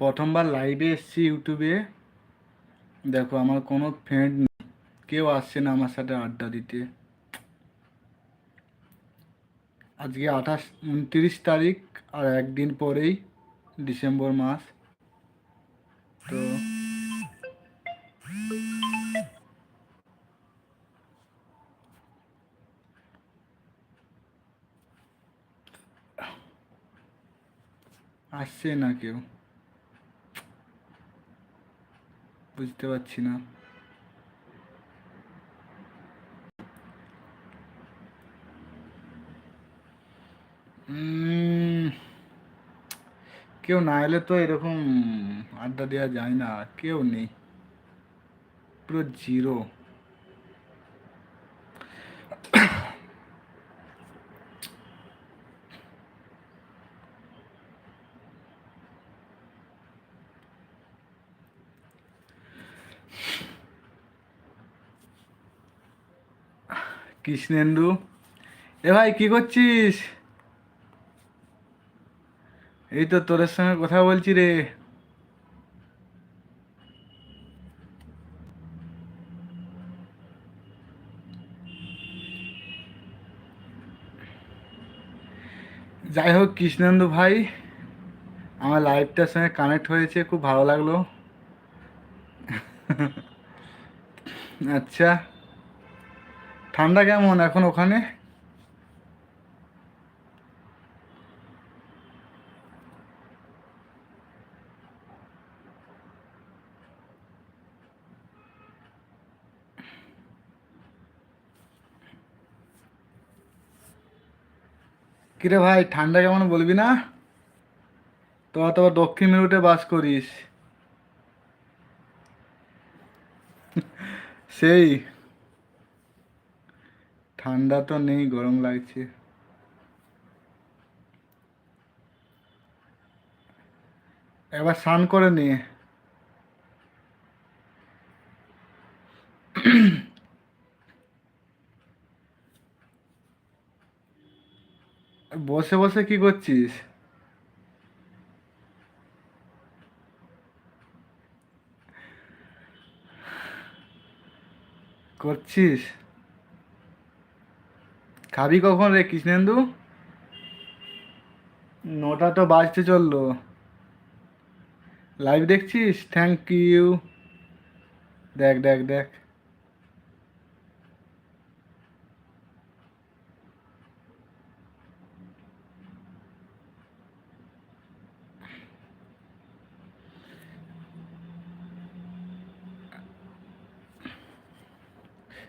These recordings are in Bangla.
প্রথমবার লাইভে এসেছি ইউটিউবে দেখো, আমার কোনো ফ্রেন্ড নেই। কেউ আসছে না আমার সাথে আড্ডা দিতে। আজকে আঠাশ, উনত্রিশ তারিখ আর একদিন পরেই ডিসেম্বর মাস। তো আসছে না কেউ। বুঝতে পারছি না। কেউ না এলে তো এরকম আড্ডা দেওয়া যায় না, কেউ নেই। পুরো জিরো কৃষ্ণেন্দু। এ ভাই, কি করছিস? এই তো তোদের সঙ্গে কথা বলছি রে। যাই হোক, কৃষ্ণেন্দু ভাই, আমার লাইভটার সঙ্গে কানেক্ট হয়েছে, খুব ভালো লাগল। আচ্ছা। ঠান্ডা কেমন এখন ওখানে? কিরে ভাই, ঠান্ডা কেমন বলবি না? তোরা তো আবার দক্ষিণ মেরুতে বাস করিস। সেই ঠান্ডা তো নেই গরম লাগছে। এবার স্নান করে নিয়ে। বসে বসে কি করছিস? করছিস? খাবি কখন রে, কৃষ্ণেন্দু? নটা তো বাজতে চলল। লাইভ দেখছিস? থ্যাংক ইউ দেখ দেখ দেখ।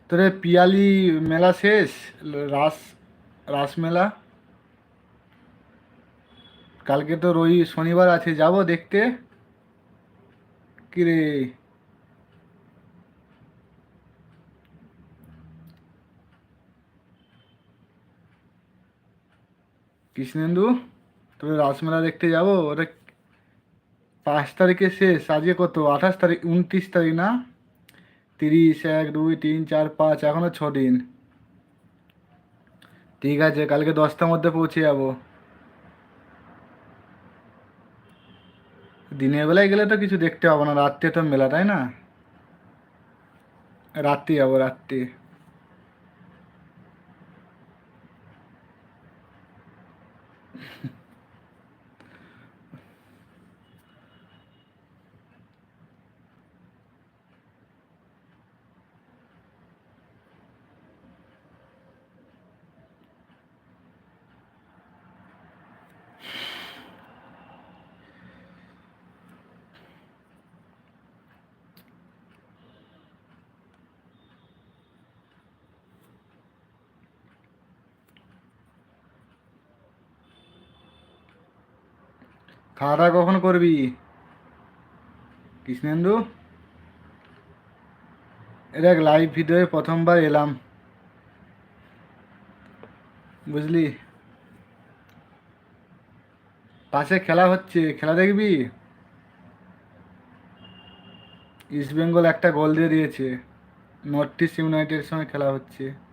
তোরে পিয়ালি মেলা শেষ? রাস রাস মেলা? কালকে তো রই শনিবার আছে, যাব দেখতে? কিরে? কৃষ্ণেন্দু, তোর রাসমেলা দেখতে যাব? ওটা পাঁচ তারিখে শেষ, আজকে কত? আঠাশ তারিখ, উনত্রিশ তারিখ না? তিরিশ, এক, দুই, তিন, চার, পাঁচ, এখনও ছ দিন। ঠিক আছে, কালকে দশটার মধ্যে পৌঁছে যাব। দিনের বেলায় গেলে তো কিছু দেখতে হবে না, রাত্রে তো মেলা, তাই না? রাত্রি যাব, রাত্রি। খাওয়া দাওয়া কখন করবি? কৃষ্ণেন্দু? এ দেখ লাইভ ভিডিওয়ে প্রথমবার এলাম। বুঝলি? পাশে খেলা হচ্ছে, খেলা দেখবি? ইস্ট বেঙ্গল একটা গোল দিয়ে দিয়েছে। নর্থ ইস্ট ইউনাইটেডের সঙ্গে খেলা হচ্ছে।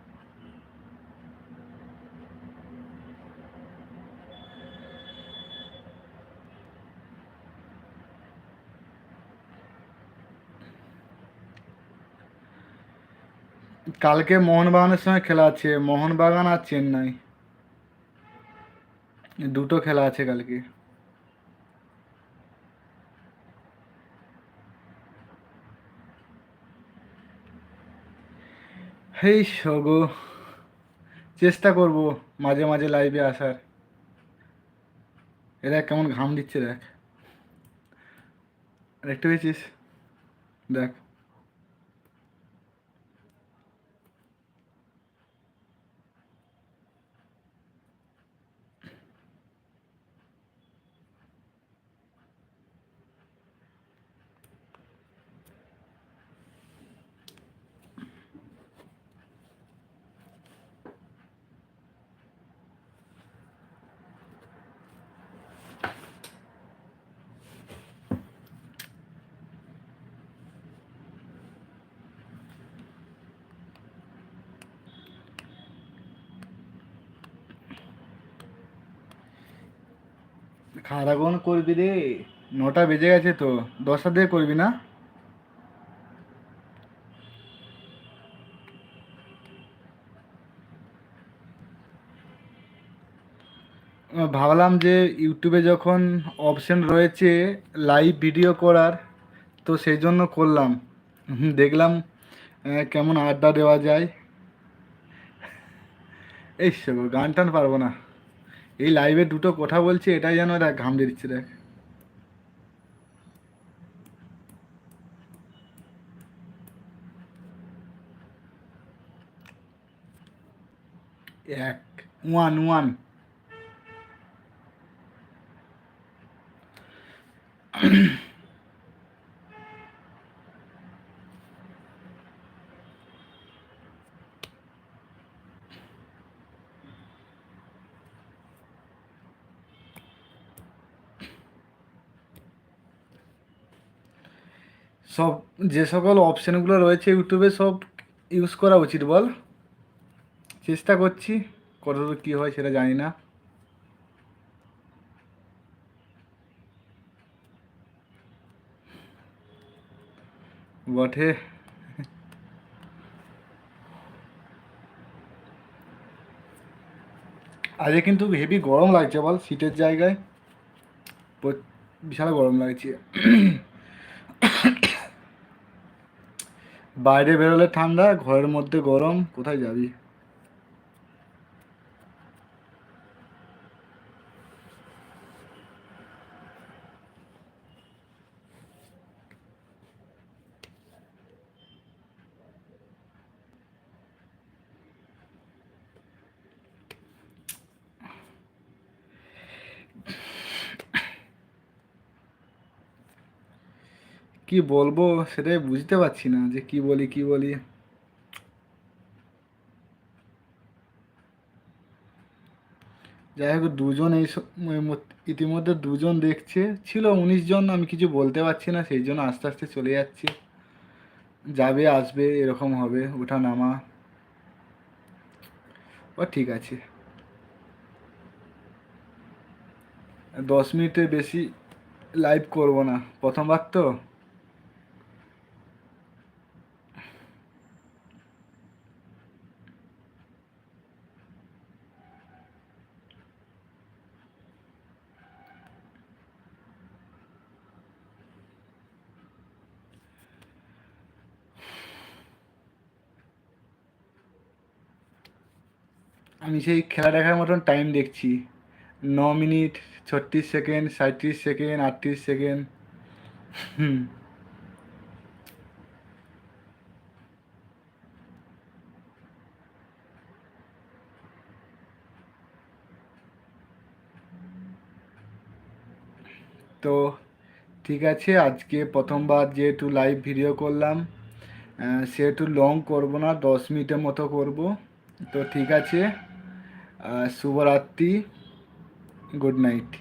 কালকে মোহনবাগানের সঙ্গে খেলা আছে, মোহনবাগান আর চেন্নাই। দুটো খেলা আছে কালকে। হেই সগো, চেষ্টা করব মাঝে মাঝে লাইভে আসার। এরা কেমন ঘাম দিচ্ছে, দেখ। দেখতে পেয়েছিস দেখ। কখন করবি রে? নটা বেজে গেছে তো দশটার দিকে করবি না? ভাবলাম যে ইউটিউবে যখন অপশন রয়েছে লাইভ ভিডিও করার, তো সেই জন্য করলাম। দেখলাম কেমন আড্ডা দেওয়া যায়। এই সব গান টান পারব না। এই লাইভে দুটো কথা বলছি এটাই যেন দেখ ঘামড়ে দিচ্ছে দেখ। এক ওয়ান ওয়ান সব, যে সকল অপশানগুলো রয়েছে ইউটিউবে সব ইউজ করা উচিত, বল। চেষ্টা করছি, কতদূর কী হয় সেটা জানি না। বটে। আজকে কিন্তু হেভি গরম লাগছে, বল, শীতের জায়গায়। বিশাল গরম লাগছে। বাইরে বেরোলে ঠান্ডা ঘরের মধ্যে গরম কোথায় যাবি? কি বলব সেটাই বুঝতে পারছি না যে কি বলি কি বলি। যাই হোক দুজন এই ইতিমধ্যে দুজন দেখছে, ছিল উনিশ জন, আমি কিছু বলতে পারছি না, সেই জন্য আস্তে আস্তে চলে যাচ্ছে। যাবে, আসবে, এরকম হবে ওঠা নামা। ও, ঠিক আছে। দশ মিনিটের বেশি লাইভ করব না। প্রথমবার তো? আমি সেই খেলা দেখার মতন টাইম দেখছি। ন মিনিট, ছত্রিশ সেকেন্ড সাঁত্রিশ সেকেন্ড, আটত্রিশ সেকেন্ড। তো ঠিক আছে, আজকে প্রথমবার যেহেতু লাইভ ভিডিও করলাম সেহেতু লং করব না, দশ মিনিটের মতো করব। তো ঠিক আছে। शुभरात्रि गुड नाइट